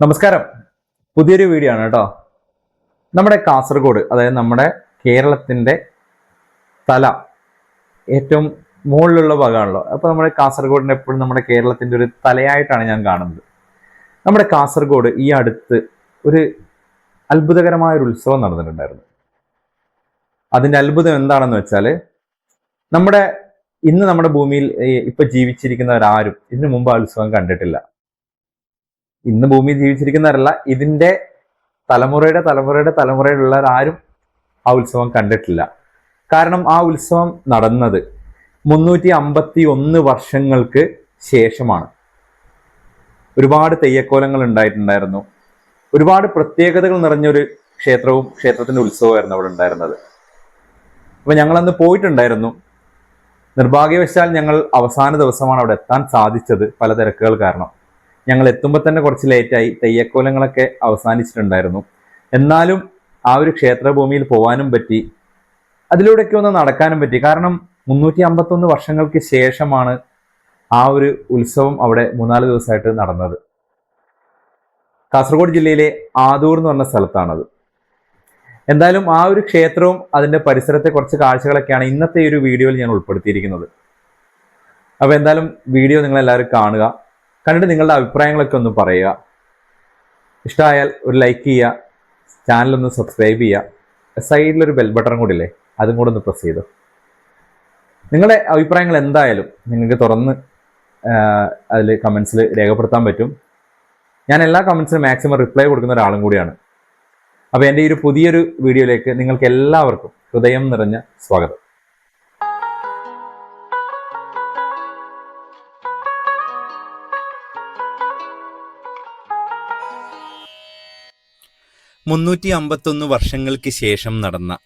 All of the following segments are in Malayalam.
നമസ്കാരം. പുതിയൊരു വീഡിയോ ആണ് കേട്ടോ. നമ്മുടെ കാസർഗോഡ് അതായത് നമ്മുടെ കേരളത്തിന്റെ തല ഏറ്റവും മുകളിലുള്ള ഭാഗമാണല്ലോ. അപ്പോൾ നമ്മുടെ കാസർഗോഡിന്റെ എപ്പോഴും നമ്മുടെ കേരളത്തിന്റെ ഒരു തലയായിട്ടാണ് ഞാൻ കാണുന്നത്. നമ്മുടെ കാസർഗോഡ് ഈ അടുത്ത് ഒരു അത്ഭുതകരമായ ഒരു ഉത്സവം നടന്നിട്ടുണ്ടായിരുന്നു. അതിന്റെ അത്ഭുതം എന്താണെന്ന് വെച്ചാൽ നമ്മുടെ ഇന്ന് നമ്മുടെ ഭൂമിയിൽ ഇപ്പം ജീവിച്ചിരിക്കുന്നവരാരും ഇതിനു മുമ്പ് ആ ഉത്സവം കണ്ടിട്ടില്ല. ഇന്ന് ഭൂമി ജീവിച്ചിരിക്കുന്നവരല്ല ഇതിന്റെ തലമുറയുടെ തലമുറയുടെ തലമുറയിലുള്ളവരാരും ആ ഉത്സവം കണ്ടിട്ടില്ല. കാരണം ആ ഉത്സവം നടന്നത് മുന്നൂറ്റി അമ്പത്തി ഒന്ന് വർഷങ്ങൾക്ക് ശേഷമാണ്. ഒരുപാട് തെയ്യക്കോലങ്ങൾ ഉണ്ടായിട്ടുണ്ടായിരുന്നു. ഒരുപാട് പ്രത്യേകതകൾ നിറഞ്ഞൊരു ക്ഷേത്രവും ക്ഷേത്രത്തിന്റെ ഉത്സവമായിരുന്നു അവിടെ ഉണ്ടായിരുന്നത്. അപ്പൊ ഞങ്ങളന്ന് പോയിട്ടുണ്ടായിരുന്നു. നിർഭാഗ്യവശാൽ ഞങ്ങൾ അവസാന ദിവസമാണ് അവിടെ എത്താൻ സാധിച്ചത് പല തിരക്കുകൾ കാരണം. ഞങ്ങൾ എത്തുമ്പോൾ തന്നെ കുറച്ച് ലേറ്റായി തെയ്യക്കോലങ്ങളൊക്കെ അവസാനിച്ചിട്ടുണ്ടായിരുന്നു. എന്നാലും ആ ഒരു ക്ഷേത്രഭൂമിയിൽ പോകാനും പറ്റി അതിലൂടെയൊക്കെ ഒന്ന് നടക്കാനും പറ്റി. കാരണം മുന്നൂറ്റി അമ്പത്തൊന്ന് വർഷങ്ങൾക്ക് ശേഷമാണ് ആ ഒരു ഉത്സവം അവിടെ മൂന്നാൽ ദിവസമായിട്ട് നടന്നത്. കാസർഗോഡ് ജില്ലയിലെ ആദൂർ എന്ന് പറഞ്ഞ സ്ഥലത്താണത്. എന്തായാലും ആ ഒരു ക്ഷേത്രവും അതിന്റെ പരിസരത്തെ കുറച്ച് കാഴ്ചകളൊക്കെയാണ് ഇന്നത്തെ ഒരു വീഡിയോയിൽ ഞാൻ ഉൾപ്പെടുത്തിയിരിക്കുന്നത്. അപ്പോൾ എന്തായാലും വീഡിയോ നിങ്ങളെല്ലാവരും കാണുക. കണ്ടിട്ട് നിങ്ങളുടെ അഭിപ്രായങ്ങളൊക്കെ ഒന്ന് പറയുക. ഇഷ്ടമായാൽ ഒരു ലൈക്ക് ചെയ്യുക. ചാനലൊന്ന് സബ്സ്ക്രൈബ് ചെയ്യുക. സൈഡിലൊരു ബെൽ ബട്ടൺ കൂടി ഇല്ലേ? അതും കൂടെ ഒന്ന് പ്രസ് ചെയ്തു. നിങ്ങളുടെ അഭിപ്രായങ്ങൾ എന്തായാലും നിങ്ങൾക്ക് തുറന്ന് അതിൽ കമൻസിൽ രേഖപ്പെടുത്താൻ പറ്റും. ഞാൻ എല്ലാ കമൻസിനും മാക്സിമം റിപ്ലൈ കൊടുക്കുന്ന ഒരാളും കൂടിയാണ്. അപ്പോൾ എന്റെ ഈ ഒരു പുതിയൊരു വീഡിയോയിലേക്ക് നിങ്ങൾക്ക് എല്ലാവർക്കും ഹൃദയം നിറഞ്ഞ സ്വാഗതം. മുന്നൂറ്റി അമ്പത്തൊന്ന് വർഷങ്ങൾക്ക് ശേഷം നടന്ന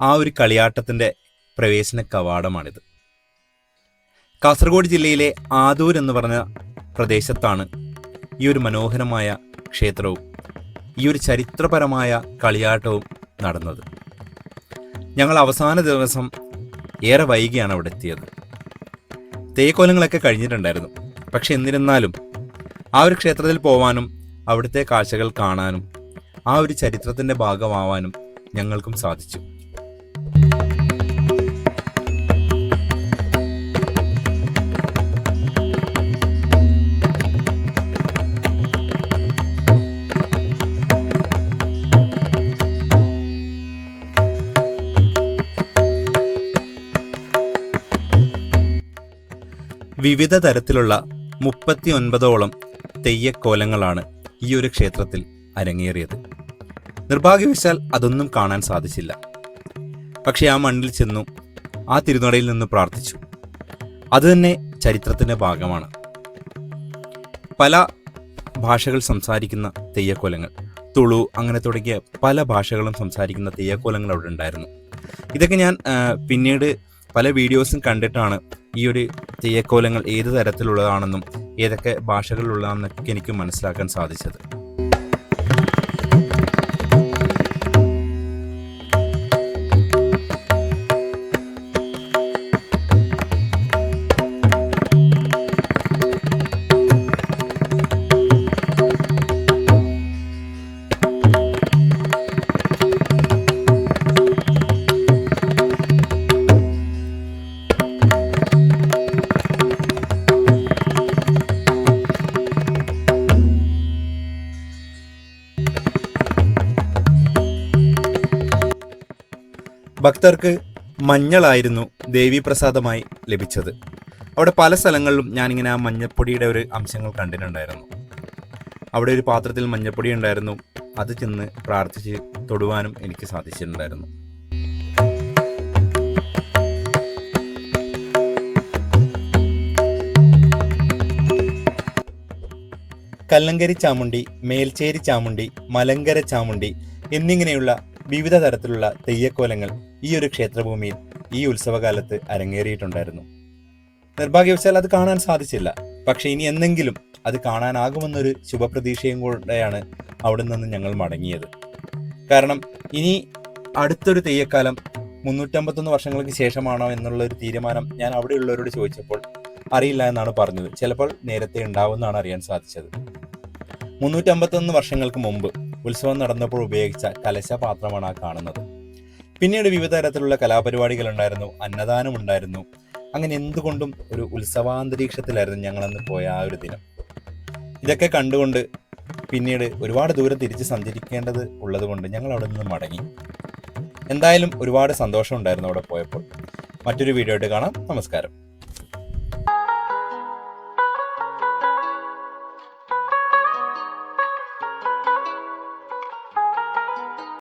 ആ ഒരു കളിയാട്ടത്തിന്റെ പ്രവേശന കവാടമാണിത്. കാസർഗോഡ് ജില്ലയിലെ ആദൂർ എന്ന് പറഞ്ഞ പ്രദേശത്താണ് ഈ ഒരു മനോഹരമായ ക്ഷേത്രവും ഈ ഒരു ചരിത്രപരമായ കളിയാട്ടവും നടന്നത്. ഞങ്ങൾ അവസാന ദിവസം ഏറെ വൈകിയാണ് അവിടെ എത്തിയത്. തേക്കോലങ്ങളൊക്കെ കഴിഞ്ഞിട്ടുണ്ടായിരുന്നു. പക്ഷെ എന്നിരുന്നാലും ആ ഒരു ക്ഷേത്രത്തിൽ പോവാനും അവിടുത്തെ കാഴ്ചകൾ കാണാനും ആ ഒരു ചരിത്രത്തിന്റെ ഭാഗമാവാനും ഞങ്ങൾക്കും സാധിച്ചു. വിവിധ തരത്തിലുള്ള മുപ്പത്തി ഒൻപതോളം തെയ്യക്കോലങ്ങളാണ് ഈ ഒരു ക്ഷേത്രത്തിൽ അരങ്ങേറിയത്. നിർഭാഗ്യവശാൽ അതൊന്നും കാണാൻ സാധിച്ചില്ല. പക്ഷേ ആ മണ്ണിൽ ചെന്നു ആ തിരുനടയിൽ നിന്ന് പ്രാർത്ഥിച്ചു. അതുതന്നെ ചരിത്രത്തിന്റെ ഭാഗമാണ്. പല ഭാഷകൾ സംസാരിക്കുന്ന തെയ്യക്കോലങ്ങൾ തുളു അങ്ങനെ തുടങ്ങിയ പല ഭാഷകളും സംസാരിക്കുന്ന തെയ്യക്കോലങ്ങൾ അവിടെ ഉണ്ടായിരുന്നു. ഇതൊക്കെ ഞാൻ പിന്നീട് പല വീഡിയോസും കണ്ടിട്ടാണ് ഈ ഒരു തെയ്യക്കോലങ്ങൾ ഏത് തരത്തിലുള്ളതാണെന്നും ഏതൊക്കെ ഭാഷകളിലുള്ളതാണെന്നൊക്കെ എനിക്ക് മനസ്സിലാക്കാൻ സാധിച്ചത്. ഭക്തർക്ക് മഞ്ഞളായിരുന്നു ദേവീപ്രസാദമായി ലഭിച്ചത്. അവിടെ പല സ്ഥലങ്ങളിലും ഞാനിങ്ങനെ ആ മഞ്ഞപ്പൊടിയുടെ ഒരു അംശങ്ങൾ കണ്ടിട്ടുണ്ടായിരുന്നു. അവിടെ ഒരു പാത്രത്തിൽ മഞ്ഞപ്പൊടി ഉണ്ടായിരുന്നു. അത് ചെന്ന് പ്രാർത്ഥിച്ച് തൊടുവാനും എനിക്ക് സാധിച്ചിട്ടുണ്ടായിരുന്നു. കല്ലങ്കരി ചാമുണ്ടി മേൽച്ചേരി ചാമുണ്ടി മലങ്കര ചാമുണ്ടി എന്നിങ്ങനെയുള്ള വിവിധ തരത്തിലുള്ള തെയ്യക്കോലങ്ങൾ ഈ ഒരു ക്ഷേത്രഭൂമിയിൽ ഈ ഉത്സവകാലത്ത് അരങ്ങേറിയിട്ടുണ്ടായിരുന്നു. നിർഭാഗ്യവശാൽ അത് കാണാൻ സാധിച്ചില്ല. പക്ഷെ ഇനി എന്നെങ്കിലും അത് കാണാനാകുമെന്നൊരു ശുഭപ്രതീക്ഷയും കൂടെയാണ് അവിടെ നിന്ന് ഞങ്ങൾ മടങ്ങിയത്. കാരണം ഇനി അടുത്തൊരു തെയ്യക്കാലം മുന്നൂറ്റമ്പത്തൊന്ന് വർഷങ്ങൾക്ക് ശേഷമാണോ എന്നുള്ള ഒരു തീരുമാനം ഞാൻ അവിടെയുള്ളവരോട് ചോദിച്ചപ്പോൾ അറിയില്ല എന്നാണ് പറഞ്ഞത്. ചിലപ്പോൾ നേരത്തെ ഉണ്ടാവുമെന്നാണ് അറിയാൻ സാധിച്ചത്. മുന്നൂറ്റമ്പത്തൊന്ന് വർഷങ്ങൾക്ക് മുമ്പ് ഉത്സവം നടന്നപ്പോൾ ഉപയോഗിച്ച കലശപാത്രമാണ് ആ കാണുന്നത്. പിന്നീട് വിവിധ തരത്തിലുള്ള കലാപരിപാടികൾ ഉണ്ടായിരുന്നു അന്നദാനം ഉണ്ടായിരുന്നു. അങ്ങനെ എന്തുകൊണ്ടും ഒരു ഉത്സവാന്തരീക്ഷത്തിലായിരുന്നു ഞങ്ങളന്ന് പോയ ആ ഒരു ദിനം. ഇതൊക്കെ കണ്ടുകൊണ്ട് പിന്നീട് ഒരുപാട് ദൂരം തിരിച്ച് സഞ്ചരിക്കേണ്ടത് ഉള്ളതുകൊണ്ട് ഞങ്ങൾ അവിടെ നിന്ന് മടങ്ങി. എന്തായാലും ഒരുപാട് സന്തോഷം ഉണ്ടായിരുന്നു അവിടെ പോയപ്പോൾ. മറ്റൊരു വീഡിയോ ആയിട്ട് കാണാം. നമസ്കാരം.